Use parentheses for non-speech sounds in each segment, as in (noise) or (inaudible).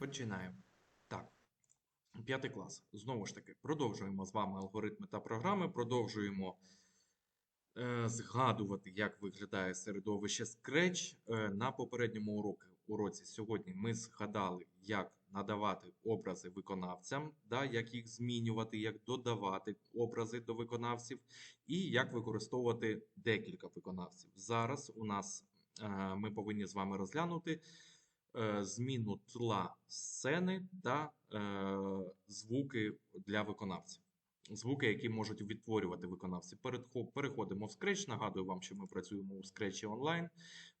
Починаємо. Так. П'ятий клас. Знову ж таки, продовжуємо з вами алгоритми та програми. Продовжуємо е, згадувати, як виглядає середовище Scratch. Е, на попередньому уроку, уроці сьогодні ми згадали, як надавати образи виконавцям, да, як їх змінювати, як додавати образи до виконавців, і як використовувати декілька виконавців. Зараз у нас е, ми повинні з вами розглянути зміну тла сцени та е, звуки для виконавців. Звуки, які можуть відтворювати виконавці. Переходимо в Scratch. Нагадую вам, що ми працюємо у Scratch онлайн.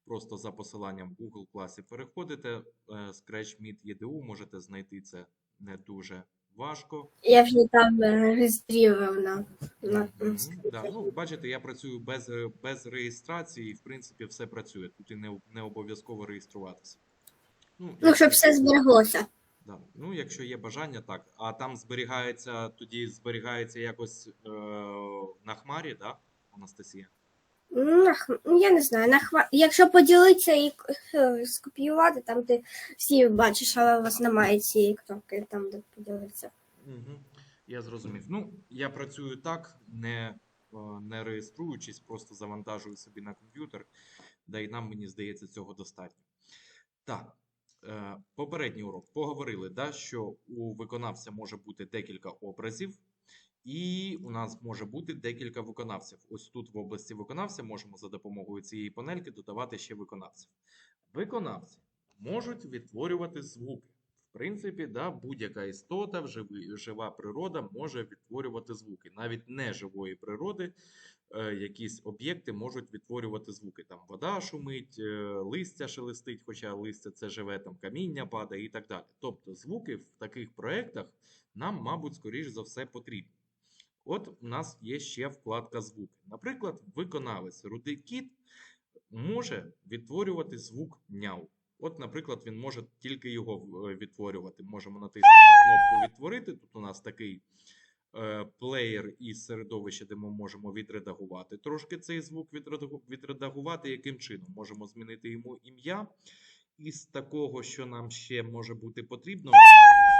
Просто за посиланням в Google класі переходите. е, Scratch Meet EDU, можете знайти це не дуже важко. Я вже там е, реєстрирована. На, Мгм, Да, ну, бачите, я працюю без, без реєстрації, і в принципі все працює. Тут і не, не обов'язково реєструватися. Ну, якщо- щоб все збереглося. Да. Ну, якщо є бажання, так. А там зберігається, тоді зберігається якось е, на хмарі, да, Анастасія? Ну, на ну, я не знаю, на хва... якщо поділитися і е, скопіювати, там ти всі бачиш, але у вас немає цієї кнопки, там де поділитися. Угу. Я зрозумів. Ну, я працюю так, не, е, не реєструючись, просто завантажую собі на комп'ютер, да і нам, мені здається, цього достатньо. Так, попередній урок поговорили, да, що у виконавця може бути декілька образів, і у нас може бути декілька виконавців. Ось тут в області виконавця можемо за допомогою цієї панельки додавати ще виконавців. Виконавці можуть відтворювати звуки. Принципі, да, будь-яка істота, жива природа може відтворювати звуки. Навіть не живої природи, е, якісь об'єкти можуть відтворювати звуки. Там вода шумить, е, листя шелестить, хоча листя це живе, там каміння падає і так далі. Тобто звуки в таких проєктах нам, мабуть, скоріш за все потрібні. От у нас є ще вкладка звуки. Наприклад, виконавець рудий кіт може відтворювати звук няу. От, наприклад, він може тільки його е, відтворювати. Можемо натиснути кнопку відтворити. Тут у нас такий е, плеєр із середовища, де ми можемо відредагувати трошки цей звук відредагувати. Яким чином? Можемо змінити йому ім'я. Із такого, що нам ще може бути потрібно,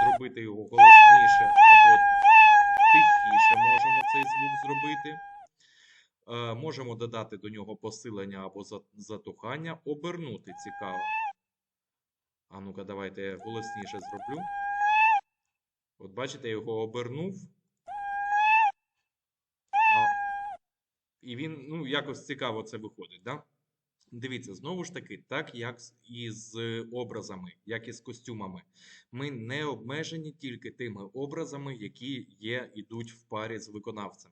зробити його голосніше або тихіше можемо цей звук зробити. Е, можемо додати до нього посилення або за- затухання, обернути цікаво. А ну-ка, давайте я голосніше зроблю. От бачите, я його обернув. А, і він, ну, якось цікаво це виходить, да? Дивіться, знову ж таки, так як і з образами, як і з костюмами. Ми не обмежені тільки тими образами, які є, ідуть в парі з виконавцем.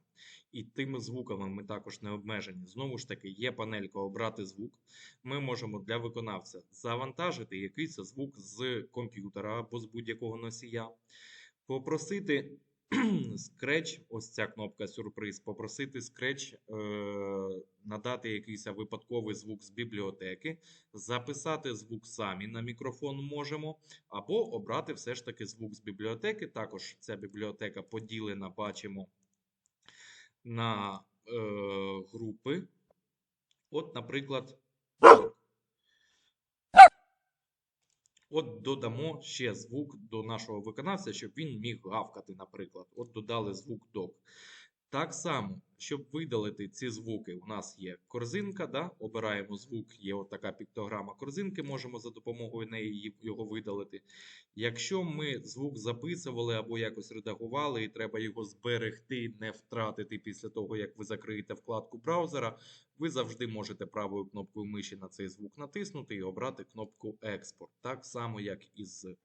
І тими звуками ми також не обмежені. Знову ж таки, є панелька обрати звук. Ми можемо для виконавця завантажити якийсь звук з комп'ютера або з будь-якого носія, попросити (clears throat) Scratch, ось ця кнопка сюрприз, попросити Scratch е, надати якийсь випадковий звук з бібліотеки, записати звук самі на мікрофон можемо, або обрати все ж таки звук з бібліотеки. Також ця бібліотека поділена, бачимо на е, групи. От, наприклад, От додамо ще звук до нашого виконавця, щоб він міг гавкати, наприклад. От додали звук док. Так само, щоб видалити ці звуки, у нас є корзинка, да? обираємо звук, є така піктограма корзинки, можемо за допомогою неї його видалити. Якщо ми звук записували або якось редагували, і треба його зберегти, не втратити після того, як ви закриєте вкладку браузера, ви завжди можете правою кнопкою миші на цей звук натиснути і обрати кнопку Експорт. Так само, як і з,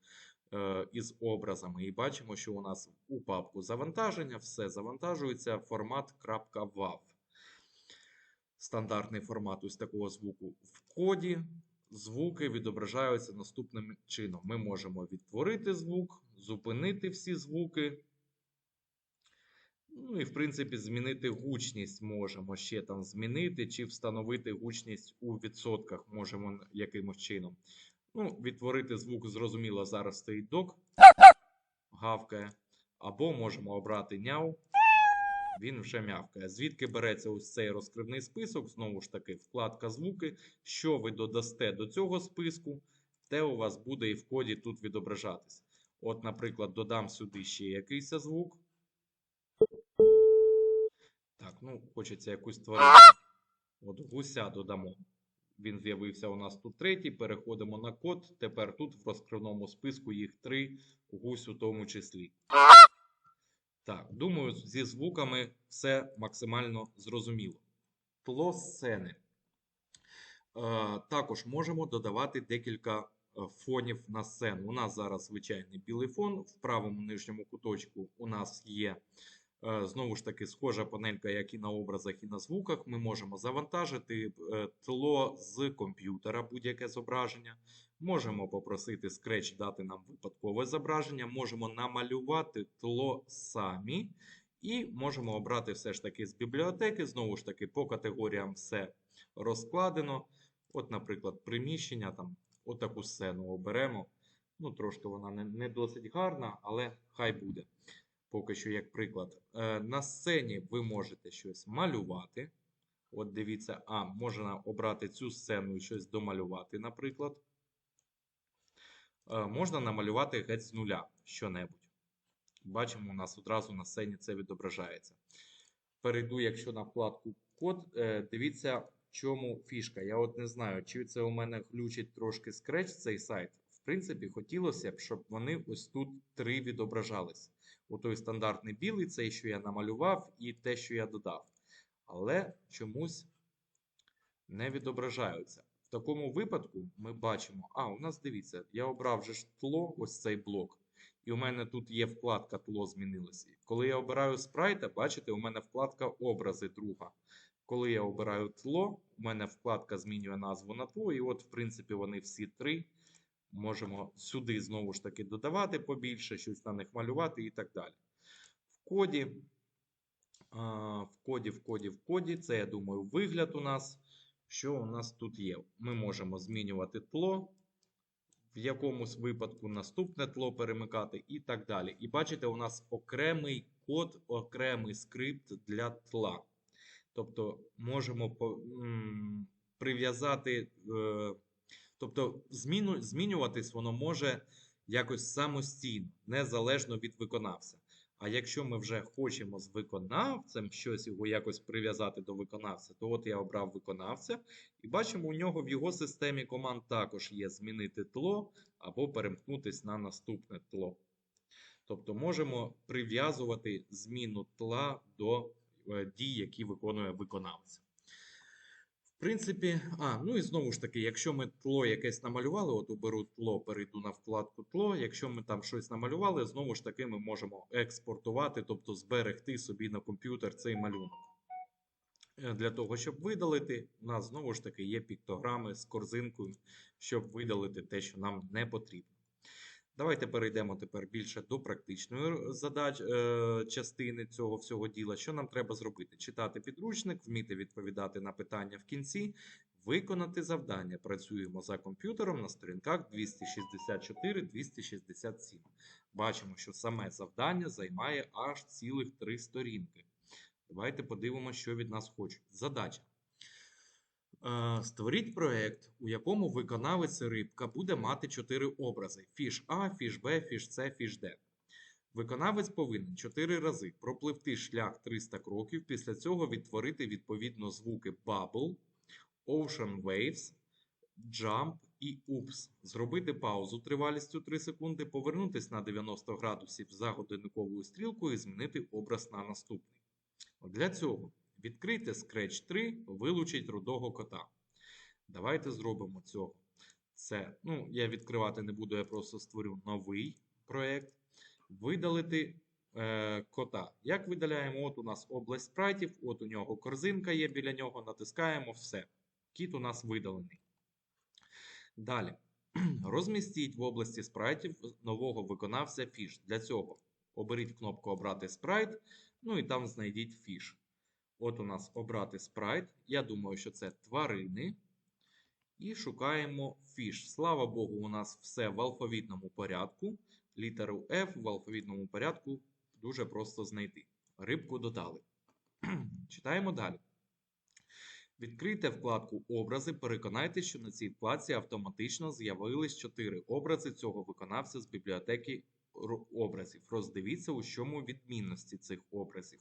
із образами. І бачимо, що у нас у папку завантаження все завантажується формат .wav. Стандартний формат ось такого звуку в коді. Звуки відображаються наступним чином. Ми можемо відтворити звук, зупинити всі звуки. Ну і, в принципі, змінити гучність можемо ще там змінити, чи встановити гучність у відсотках можемо якимось чином. Ну, відтворити звук, зрозуміло, зараз стоїть док, гавкає. Або можемо обрати няу, він вже мявкає. Звідки береться ось цей розкривний список? Знову ж таки, вкладка звуки. Що ви додасте до цього списку, те у вас буде і в коді тут відображатись. От, наприклад, додам сюди ще якийсь звук. Так, ну, хочеться якусь тварину. От гуся додамо. Він з'явився у нас тут третій. Переходимо на код. Тепер тут в розкривному списку їх три, гусь у тому числі. Так, думаю, зі звуками все максимально зрозуміло. Тло сцени. Е, також можемо додавати декілька е, фонів на сцену. У нас зараз звичайний білий фон. В правому нижньому куточку у нас є знову ж таки схожа панелька, як і на образах, і на звуках. Ми можемо завантажити е, тло з комп'ютера, будь-яке зображення. Можемо попросити Scratch дати нам випадкове зображення, можемо намалювати тло самі. І можемо обрати все ж таки з бібліотеки. Знову ж таки, по категоріям все розкладено. От, наприклад, приміщення, там, отаку сцену оберемо. Ну, трошки вона не, не досить гарна, але хай буде. Поки що, як приклад. Е, на сцені ви можете щось малювати. От дивіться, а, можна обрати цю сцену і щось домалювати, наприклад. Е, можна намалювати геть з нуля що-небудь. Бачимо, у нас одразу на сцені це відображається. Перейду, якщо на вкладку код, е, дивіться, в чому фішка. Я от не знаю, чи це у мене глючить трошки Scratch цей сайт. В принципі, хотілося б, щоб вони ось тут три відображались. У той стандартний білий, цей, що я намалював, і те, що я додав. Але чомусь не відображаються. В такому випадку ми бачимо, а, у нас дивіться, я обрав вже тло, ось цей блок. І у мене тут є вкладка тло змінилося. Коли я обираю спрайта, бачите, у мене вкладка образи друга. Коли я обираю тло, у мене вкладка змінює назву на тло. І от, в принципі, вони всі три. Можемо сюди знову ж таки додавати побільше, щось на них малювати і так далі. В коді, в коді, в коді, в коді, це, я думаю, вигляд у нас. Що у нас тут є? Ми можемо змінювати тло в якомусь випадку наступне тло перемикати і так далі. І бачите, у нас окремий код, окремий скрипт для тла. Тобто можемо прив'язати, е, тобто зміну, змінюватись воно може якось самостійно, незалежно від виконавця. А якщо ми вже хочемо з виконавцем щось його якось прив'язати до виконавця, то от я обрав виконавця, і бачимо, у нього в його системі команд також є змінити тло або перемкнутись на наступне тло. Тобто можемо прив'язувати зміну тла до е, дій, які виконує виконавець. Принципі, а, ну і знову ж таки, якщо ми тло якесь намалювали, от уберу тло, перейду на вкладку тло. Якщо ми там щось намалювали, знову ж таки ми можемо експортувати, тобто зберегти собі на комп'ютер цей малюнок. Е, Для того, щоб видалити, у нас знову ж таки є піктограми з корзинкою, щоб видалити те, що нам не потрібно. Давайте перейдемо тепер більше до практичної задач, е, частини цього всього діла. Що нам треба зробити? Читати підручник, вміти відповідати на питання в кінці, виконати завдання. Працюємо за комп'ютером на сторінках 264-267. Бачимо, що саме завдання займає аж цілих три сторінки. Давайте подивимося, що від нас хочуть. Задача. Е, Створіть проект, у якому виконавець рибка буде мати чотири образи: фіш А, фіш Б, фіш С, фіш Д. Виконавець повинен чотири рази пропливти шлях 300 кроків, після цього відтворити відповідно звуки Bubble, Ocean Waves, Jump і Oops. Зробити паузу тривалістю 3 секунди, повернутись на 90 градусів за годинниковою стрілкою і змінити образ на наступний. Для цього відкрийте Scratch 3, вилучіть рудого кота. Давайте зробимо цього. Це, ну, я відкривати не буду, я просто створю новий проєкт. Видалити е, кота. Як видаляємо? От у нас область спрайтів, от у нього корзинка є біля нього, натискаємо все. Кіт у нас видалений. Далі. (clears throat) Розмістіть в області спрайтів нового виконавця фіш. Для цього оберіть кнопку Обрати спрайт, ну і там знайдіть фіш. От у нас обрати спрайт. Я думаю, що це тварини. І шукаємо фіш. Слава Богу, у нас все в алфавітному порядку. Літеру F в алфавітному порядку дуже просто знайти. Рибку додали. (clears throat) Читаємо далі. Відкрийте вкладку Образи. Переконайтеся, що на цій вкладці автоматично з'явились чотири образи цього виконавця з бібліотеки образів. Роздивіться, у чому відмінності цих образів.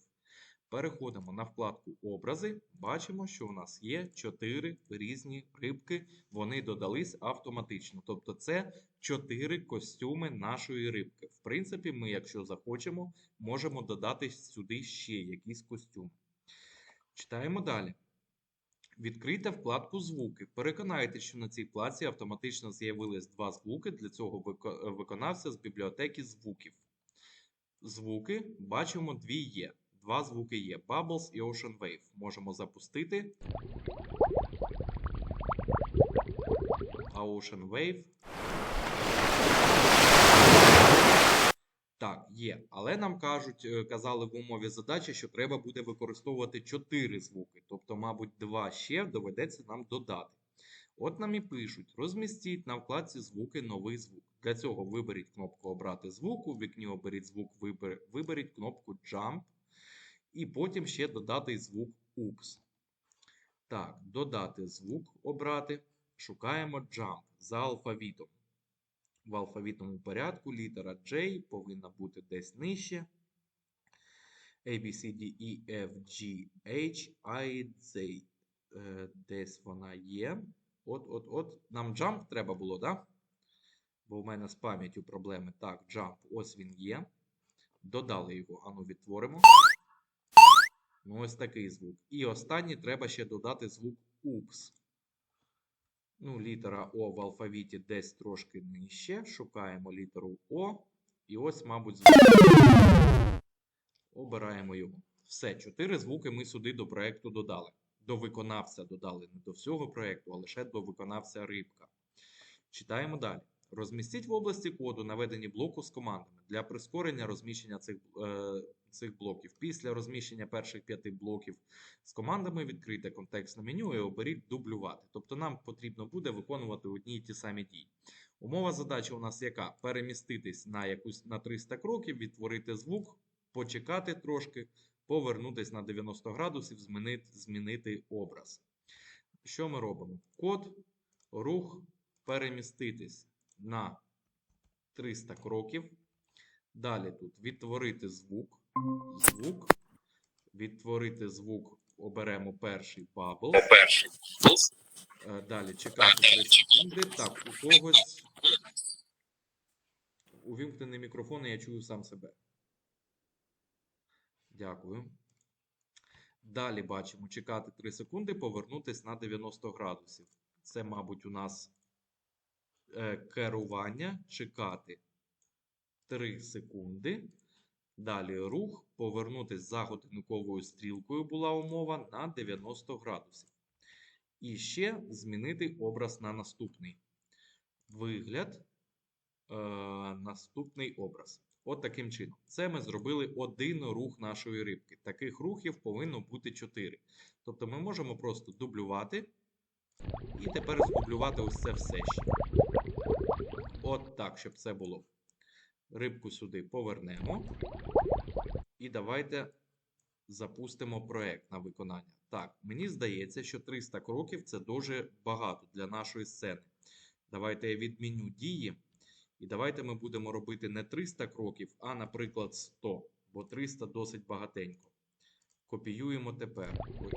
Переходимо на вкладку Образи. Бачимо, що у нас є чотири різні рибки. Вони додались автоматично. Тобто, це чотири костюми нашої рибки. В принципі, ми, якщо захочемо, можемо додати сюди ще якісь костюми. Читаємо далі. Відкрийте вкладку Звуки. Переконайтеся, що на цій вкладці автоматично з'явились два звуки для цього вико- е, з бібліотеки звуків. Звуки бачимо дві є. Два звуки є: Bubbles і Ocean Wave. Можемо запустити. А Ocean Wave. Так, є. Але нам кажуть, е, казали в умові задачі, що треба буде використовувати 4 звуки. Тобто, мабуть, 2 ще доведеться нам додати. От нам і пишуть: розмістіть на вкладці звуки новий звук. Для цього виберіть кнопку Обрати звук, у вікні оберіть звук, виберіть кнопку Jump, і потім ще додати звук UX. Так, додати звук обрати. Шукаємо Jump за алфавітом. В алфавітному порядку літера J повинна бути десь нижче. A, B, C, D, E, F, G, H, I, Z. Е, Десь вона є. От, от, от. Нам jump треба було? Да? Бо в мене з пам'яттю проблеми. Так, jump, ось він є. Додали його. Ану, відтворимо. Ну, ось такий звук. І останній треба ще додати звук UX. Ну, літера О в алфавіті десь трошки нижче. Шукаємо літеру О. І ось, мабуть, звук. Обираємо його. Все, чотири звуки ми сюди до проєкту додали. До виконавця додали не до всього проєкту, а лише до виконавця рибка. Читаємо далі. Розмістіть в області коду наведені блоку з командами для прискорення розміщення цих, е, цих блоків. Після розміщення перших п'яти блоків з командами відкрийте контекстне меню і оберіть дублювати. Тобто нам потрібно буде виконувати одні й ті самі дії. Умова задачі у нас яка? Переміститись на якусь на 300 кроків, відтворити звук, почекати трошки, повернутись на 90 градусів, змінити, змінити образ. Що ми робимо? Код, рух, переміститись на 300 кроків. Далі тут відтворити звук. Звук. Відтворити звук. Оберемо перший бабл. Е, Далі чекати 3 секунди. Так, у когось увімкнений мікрофон, і я чую сам себе. Дякую. Далі бачимо чекати 3 секунди, повернутись на 90 градусів. Це, мабуть, у нас е, керування. Чекати 3 секунди. Далі рух, повернутись за годинниковою стрілкою була умова на 90 градусів. І ще змінити образ на наступний. Вигляд, е, наступний образ. От таким чином. Це ми зробили один рух нашої рибки. Таких рухів повинно бути 4. Тобто ми можемо просто дублювати. І тепер здублювати ось це все ще. От так, щоб це було. Рибку сюди повернемо. І давайте запустимо проект на виконання. Так, мені здається, що 300 кроків це дуже багато для нашої сцени. Давайте я відміню дії. І давайте ми будемо робити не 300 кроків, а, наприклад, 100, бо 300 досить багатенько. Копіюємо тепер. Ой.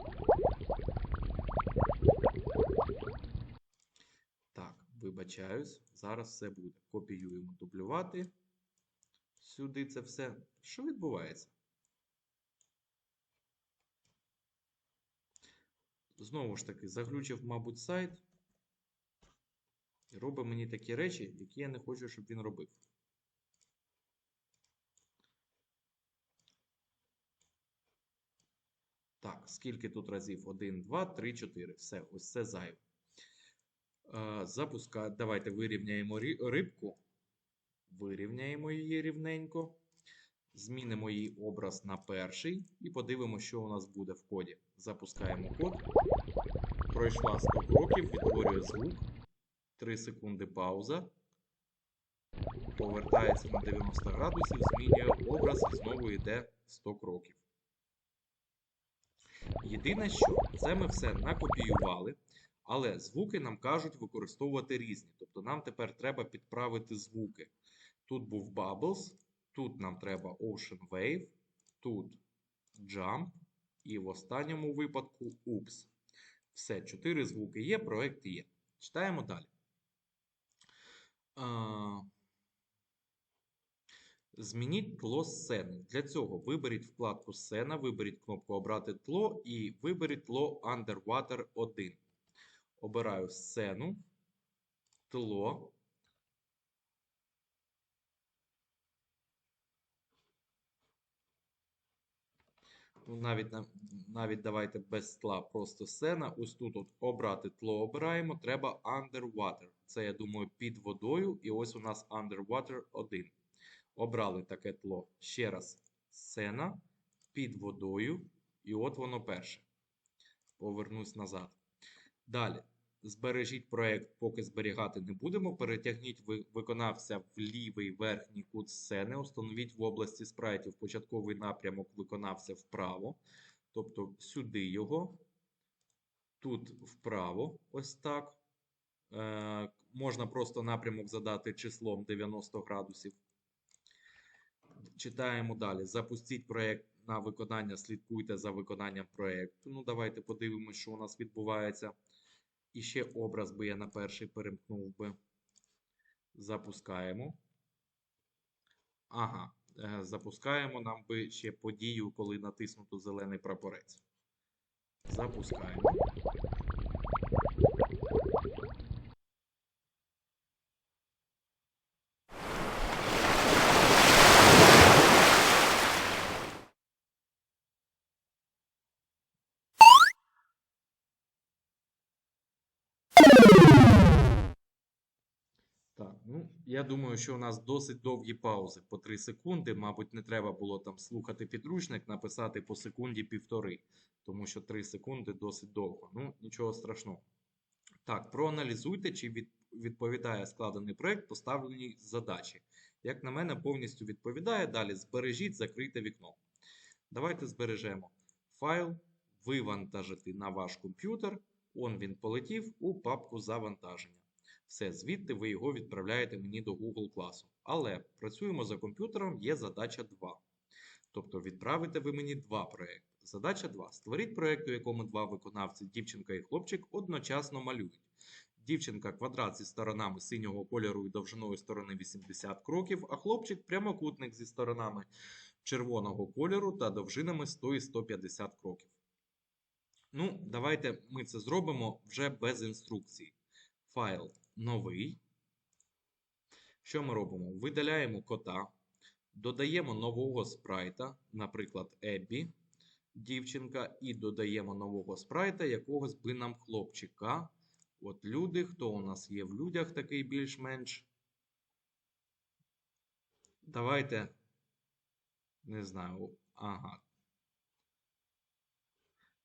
Так, вибачаюсь, зараз все буде. Копіюємо, дублювати. Сюди це все. Що відбувається? Знову ж таки, заглючив, мабуть, сайт. І робить мені такі речі, які я не хочу, щоб він робив. Так, скільки тут разів? 1, 2, 3, 4. Все, ось це зайве. Е, Давайте вирівняємо рибку. Вирівняємо її рівненько. Змінимо її образ на перший і подивимося, що у нас буде в коді. Запускаємо код. Пройшла 100 кроків, відтворює звук. 3 секунди пауза. Повертається на 90 градусів, змінює образ і знову йде 100 кроків. Єдине, що це ми все накопіювали, але звуки нам кажуть використовувати різні. Тобто нам тепер треба підправити звуки. Тут був Bubbles, тут нам треба Ocean Wave, тут Jump, і в останньому випадку Oops. Все, чотири звуки є, проект є. Читаємо далі. Змініть тло сцени. Для цього виберіть вкладку Сцена, виберіть кнопку Обрати тло і виберіть тло Underwater 1. Обираю сцену, тло. Ну, навіть, навіть давайте без тла, просто сцена. Ось тут от обрати тло обираємо. Треба Underwater. Це, я думаю, під водою. І ось у нас Underwater 1. Обрали таке тло. Ще раз. Сцена під водою. І от воно перше. Повернусь назад. Далі. Збережіть проект, поки зберігати не будемо. Перетягніть виконавця в лівий верхній кут сцени. Установіть в області спрайтів початковий напрямок виконавця вправо. Тобто сюди його. Тут вправо. Ось так. Е, можна просто напрямок задати числом 90 градусів. Читаємо далі. Запустіть проєкт на виконання, слідкуйте за виконанням проєкту. Ну, давайте подивимося, що у нас відбувається. І ще образ би я на перший перемкнув би. Запускаємо. Ага, е, запускаємо нам би ще подію, коли натиснуто зелений прапорець. Запускаємо. Я думаю, що у нас досить довгі паузи по 3 секунди. Мабуть, не треба було там слухати підручник, написати по секунді півтори, тому що 3 секунди досить довго. Ну, нічого страшного. Так, проаналізуйте, чи від, відповідає складений проект поставленій задачі. Як на мене, повністю відповідає. Далі збережіть, закрийте вікно. Давайте збережемо файл, вивантажити на ваш комп'ютер. Он він полетів у папку завантаження. Все, звідти ви його відправляєте мені до Google класу. Але працюємо за комп'ютером, є задача 2. Тобто відправите ви мені два проекти. Задача 2. Створіть проєкт, у якому два виконавці, дівчинка і хлопчик, одночасно малюють. Дівчинка квадрат зі сторонами синього кольору і довжиною сторони 80 кроків, а хлопчик прямокутник зі сторонами червоного кольору та довжинами 100 і 150 кроків. Ну, давайте ми це зробимо вже без інструкції. Файл новий. Що ми робимо? Видаляємо кота, додаємо нового спрайта, наприклад, Еббі, дівчинка, і додаємо нового спрайта якогось би нам хлопчика. От люди, хто у нас є в людях такий більш-менш. Давайте. Не знаю. Ага.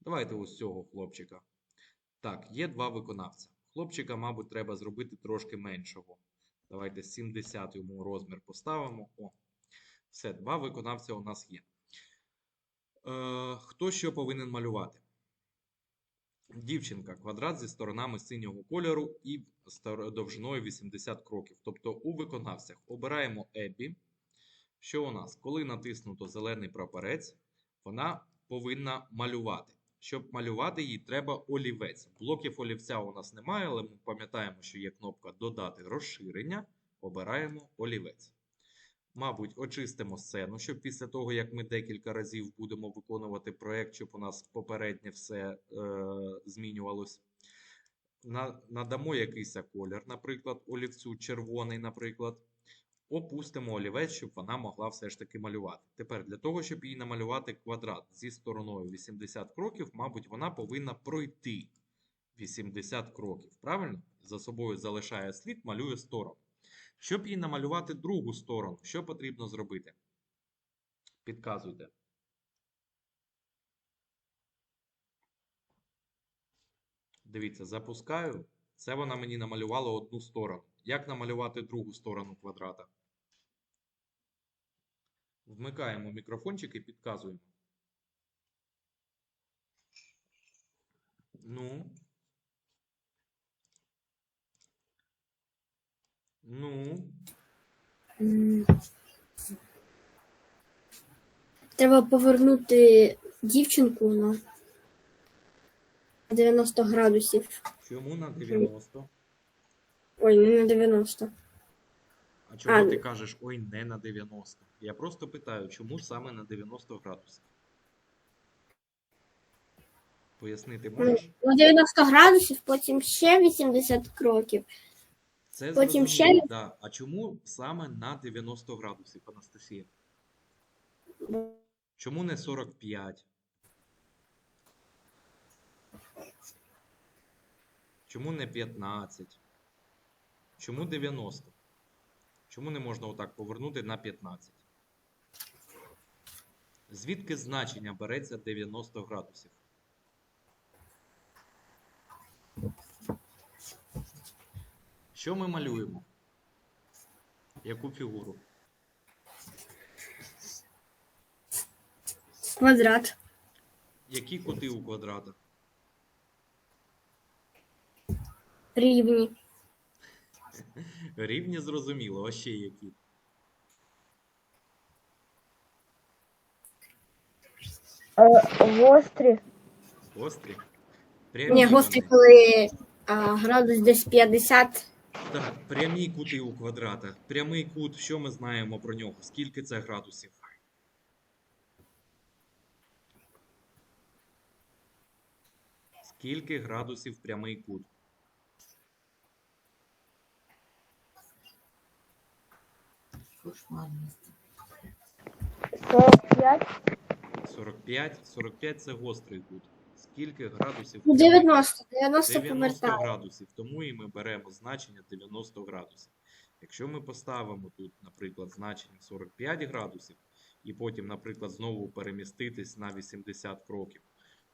Давайте ось цього хлопчика. Так, є два виконавця. Хлопчика, мабуть, треба зробити трошки меншого. Давайте 70 йому розмір поставимо. О, все, два виконавця у нас є. Е, хто що повинен малювати? Дівчинка квадрат зі сторонами синього кольору і довжиною 80 кроків. Тобто у виконавцях обираємо Еббі. Що у нас? Коли натиснуто зелений прапорець, вона повинна малювати. Щоб малювати їй, треба олівець. Блоків олівця у нас немає, але ми пам'ятаємо, що є кнопка Додати розширення. Обираємо олівець. Мабуть, очистимо сцену, щоб після того, як ми декілька разів будемо виконувати проєкт, щоб у нас попереднє все е, змінювалось. На, надамо якийсь колір, наприклад, олівцю червоний, наприклад. Опустимо олівець, щоб вона могла все ж таки малювати. Тепер для того, щоб їй намалювати квадрат зі стороною 80 кроків, мабуть, вона повинна пройти 80 кроків. Правильно? За собою залишає слід, малює сторону. Щоб їй намалювати другу сторону, що потрібно зробити? Підказуйте. Дивіться, запускаю. Це вона мені намалювала одну сторону. Як намалювати другу сторону квадрата? Вмикаємо мікрофончик і підказуємо. Ну. Ну. Треба повернути дівчинку на 90 градусів. Чому на 90? Ой, не на 90. А чому А, ти кажеш, ой, не на 90? Я просто питаю, чому саме на 90 градусів? Пояснити Ну, можеш? На 90 градусів, потім ще 80 кроків. Це потім ще да. А чому саме на 90 градусів, Анастасія? Чому не 45? Чому не 15? Чому 90? Чому не можна отак повернути на 15? Звідки значення береться 90 градусів? Що ми малюємо? Яку фігуру? Квадрат. Які кути у квадрата? Рівні. Рівні зрозуміло, а ще які? Гострі. Гострі? Ні, Прямі гострий, вони. коли а, градус десь 50. Так, прямі кути у квадрата. Прямий кут, що ми знаємо про нього? Скільки це градусів? Скільки градусів прямий кут? 45. 45? 45 це гострий кут. Скільки градусів? Ну, 90. 90 90 повертає. градусів, тому і ми беремо значення 90 градусів. Якщо ми поставимо тут, наприклад, значення 45 градусів, і потім, наприклад, знову переміститись на 80 кроків,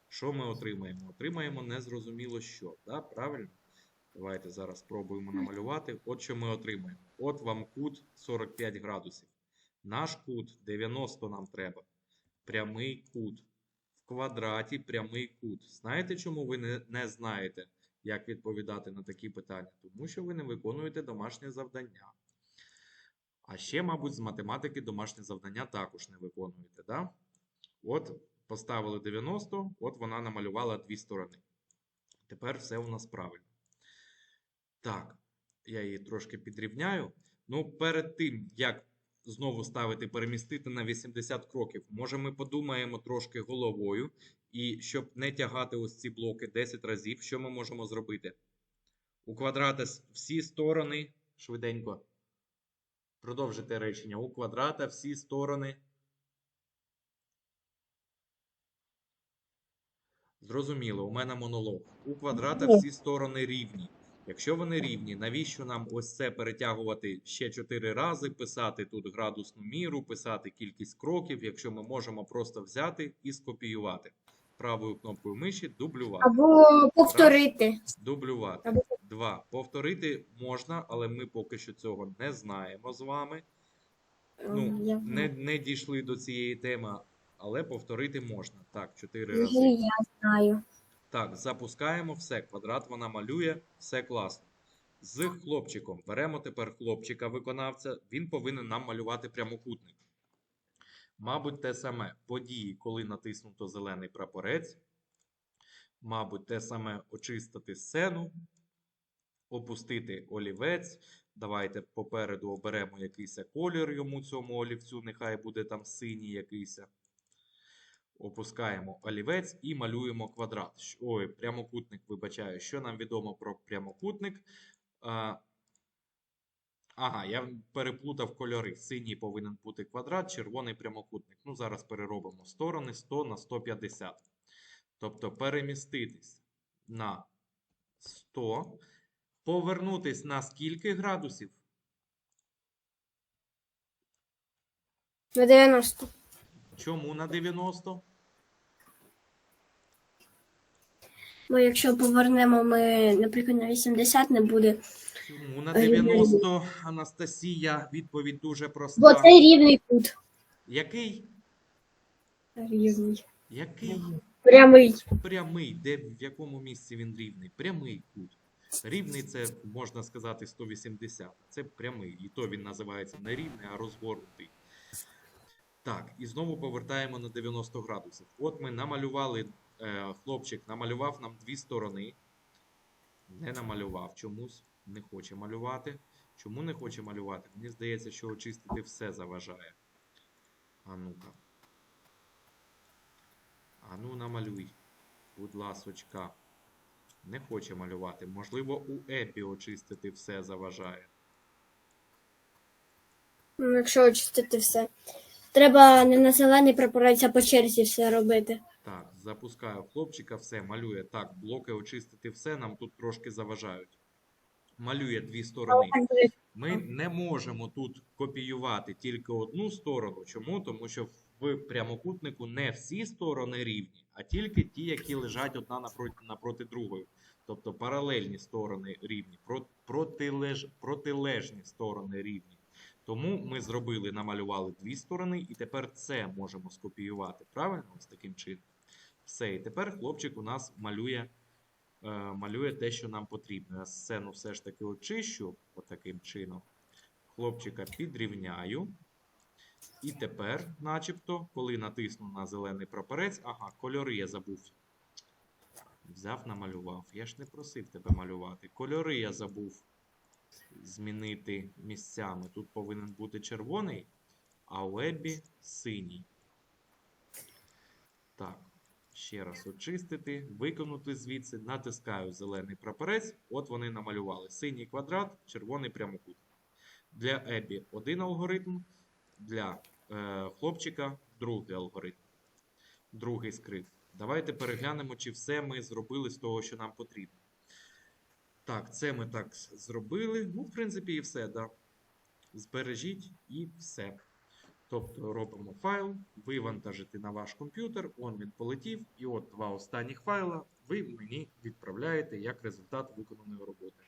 що ми отримаємо? Отримаємо незрозуміло що, да? правильно? Давайте зараз спробуємо намалювати. От що ми отримаємо. От вам кут 45 градусів. Наш кут 90 нам треба. Прямий кут. В квадраті прямий кут. Знаєте, чому ви не, не знаєте, як відповідати на такі питання? Тому що ви не виконуєте домашнє завдання. А ще, мабуть, з математики домашнє завдання також не виконуєте. Да? От поставили 90, от вона намалювала дві сторони. Тепер все у нас правильно. Так, я її трошки підрівняю. Ну, перед тим, як знову ставити перемістити на 80 кроків, може ми подумаємо трошки головою, і щоб не тягати ось ці блоки 10 разів, що ми можемо зробити? У квадрата всі сторони, швиденько. Продовжити речення. У квадрата всі сторони. Зрозуміло, у мене монолог. У квадрата всі сторони рівні. Якщо вони рівні, навіщо нам ось це перетягувати ще 4 рази, писати тут градусну міру, писати кількість кроків, якщо ми можемо просто взяти і скопіювати. Правою кнопкою миші дублювати. Або повторити. Дублювати. Або- Два. Повторити можна, але ми поки що цього не знаємо з вами. Ну, Ем, я не, не дійшли до цієї теми, але повторити можна. Так, 4 рази. Я знаю. Так, запускаємо все. Квадрат вона малює, все класно. З хлопчиком. Беремо тепер хлопчика-виконавця. Він повинен нам малювати прямокутник. Мабуть, те саме події, коли натиснуто зелений прапорець. Мабуть, те саме очистити сцену, опустити олівець. Давайте попереду оберемо якийсь колір йому цьому олівцю, нехай буде там синій якийсь. Опускаємо олівець і малюємо квадрат. Ой, прямокутник, вибачаю. Що нам відомо про прямокутник? Ага, я переплутав кольори. Синій повинен бути квадрат, червоний прямокутник. Ну, зараз переробимо сторони 100 на 150. Тобто переміститись на 100. Повернутись на скільки градусів? На 90. Чому на 90? Бо якщо повернемо ми, наприклад, на 80, не буде. Чому на 90, Анастасія? Відповідь дуже проста. Бо це рівний кут. Який? Рівний. Який? Прямий. Прямий, де в якому місці він рівний? Прямий кут. Рівний це можна сказати 180. Це прямий. І то він називається не рівний, а розгорнутий. Так, і знову повертаємо на 90 градусів. От ми намалювали, е, хлопчик намалював нам дві сторони. Не намалював чомусь, не хоче малювати. Чому не хоче малювати? Мені здається, що очистити все заважає. А ну-ка. А ну намалюй, будь ласочка. Не хоче малювати. Можливо, у Епі очистити все заважає. Ну, Якщо очистити все. Треба не на зелений прапорець, а по черзі все робити. Так, запускаю хлопчика, все, малює. Так, блоки очистити все, нам тут трошки заважають. Малює дві сторони. Ми не можемо тут копіювати тільки одну сторону. Чому? Тому що в прямокутнику не всі сторони рівні, а тільки ті, які лежать одна напроти, напроти другої. Тобто паралельні сторони рівні, про- протилеж, протилежні сторони рівні. Тому ми зробили, намалювали дві сторони, і тепер це можемо скопіювати. Правильно? Ось таким чином. Все, і тепер хлопчик у нас малює, е, малює те, що нам потрібно. Я сцену все ж таки очищу отаким чином. Хлопчика підрівняю. І тепер, начебто, коли натисну на зелений прапорець, ага, кольори я забув. Взяв, намалював. Я ж не просив тебе малювати. Кольори я забув змінити місцями. Тут повинен бути червоний, а у Еббі синій. Так, ще раз очистити, виконати звідси, натискаю зелений прапорець. От вони намалювали. Синій квадрат, червоний прямокут. Для Еббі один алгоритм, для е, хлопчика другий алгоритм. Другий скрипт. Давайте переглянемо, чи все ми зробили з того, що нам потрібно. Так, це ми так зробили. Ну, в принципі, і все, да. Збережіть і все. Тобто робимо файл, вивантажити на ваш комп'ютер, он він полетів, і от два останніх файла ви мені відправляєте як результат виконаної роботи.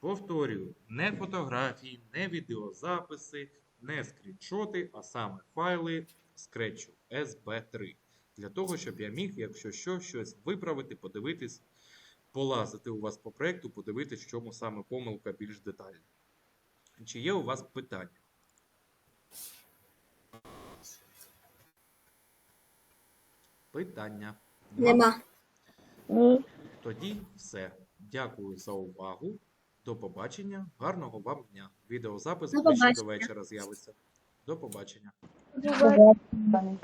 Повторюю, не фотографії, не відеозаписи, не скріншоти, а саме файли скретчу SB3. Для того, щоб я міг, якщо що, щось виправити, подивитись, полазити у вас по проєкту, подивитись, в чому саме помилка більш детально. Чи є у вас питання? Питання. Нема. Тоді все. Дякую за увагу. До побачення. Гарного вам дня. Відеозапис До ближче до вечора з'явиться. До побачення. Побачення.